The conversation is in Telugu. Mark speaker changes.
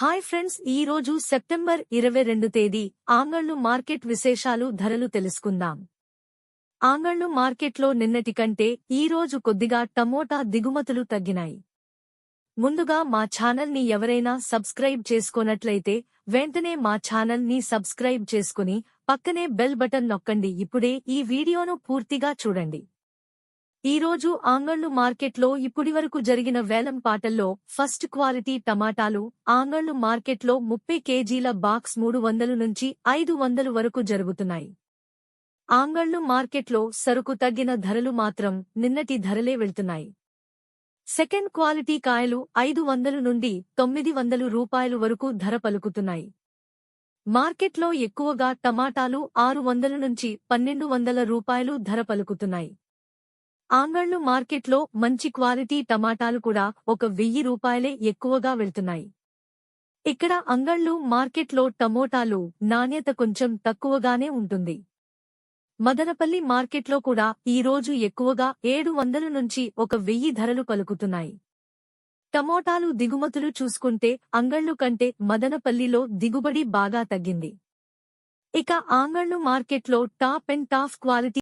Speaker 1: హాయ్ ఫ్రెండ్స్ ఈ రోజు సెప్టెంబర్ ఇరవై రెండు తేదీ ఆంగళ్ళు మార్కెట్ విశేషాలు ధరలు తెలుసుకుందాం. ఆంగళ్ళు మార్కెట్లో నిన్నటి కంటే ఈ రోజు కొద్దిగా టమోటా దిగుమతులు తగ్గినాయి. ముందుగా మా ఛానల్ని ఎవరైనా సబ్స్క్రైబ్ చేసుకోనట్లయితే వెంటనే మా ఛానల్ని సబ్స్క్రైబ్ చేసుకుని పక్కనే బెల్ బటన్ నొక్కండి. ఇప్పుడే ఈ వీడియోను పూర్తిగా చూడండి. ఈ రోజు ఆంగళ్ళు మార్కెట్లో ఇప్పటివరకు జరిగిన వేలం పాటల్లో ఫస్ట్ క్వాలిటీ టమాటాలు ఆంగళ్ళు మార్కెట్లో ముప్పై కేజీల బాక్స్ మూడు వందలు నుంచి ఐదు వందలు వరకు జరుగుతున్నాయి. ఆంగళ్ళు మార్కెట్లో సరుకు తగ్గిన ధరలు మాత్రం నిన్నటి ధరలే వెళ్తున్నాయి. సెకండ్ క్వాలిటీ కాయలు ఐదు వందలు నుండి తొమ్మిది వందలు రూపాయలు వరకు ధర పలుకుతున్నాయి. మార్కెట్లో ఎక్కువగా టమాటాలు ఆరు వందల నుంచి పన్నెండు వందల రూపాయలు ధర పలుకుతున్నాయి. ఆంగళ్ళు మార్కెట్లో మంచి క్వాలిటీ టమాటాలు కూడా ఒక వెయ్యి రూపాయలే ఎక్కువగా వెళ్తున్నాయి. ఇక్కడ అంగళ్ళు మార్కెట్లో టమోటాలు నాణ్యత కొంచెం తక్కువగానే ఉంటుంది. మదనపల్లి మార్కెట్లో కూడా ఈ రోజు ఎక్కువగా ఏడు వందల నుంచి ఒక వెయ్యి ధరలు పలుకుతున్నాయి. టమోటాలు దిగుమతులు చూసుకుంటే అంగళ్ళు కంటే మదనపల్లిలో దిగుబడి బాగా తగ్గింది. ఇక ఆంగళ్ళు మార్కెట్లో టాప్ అండ్ టాప్ క్వాలిటీ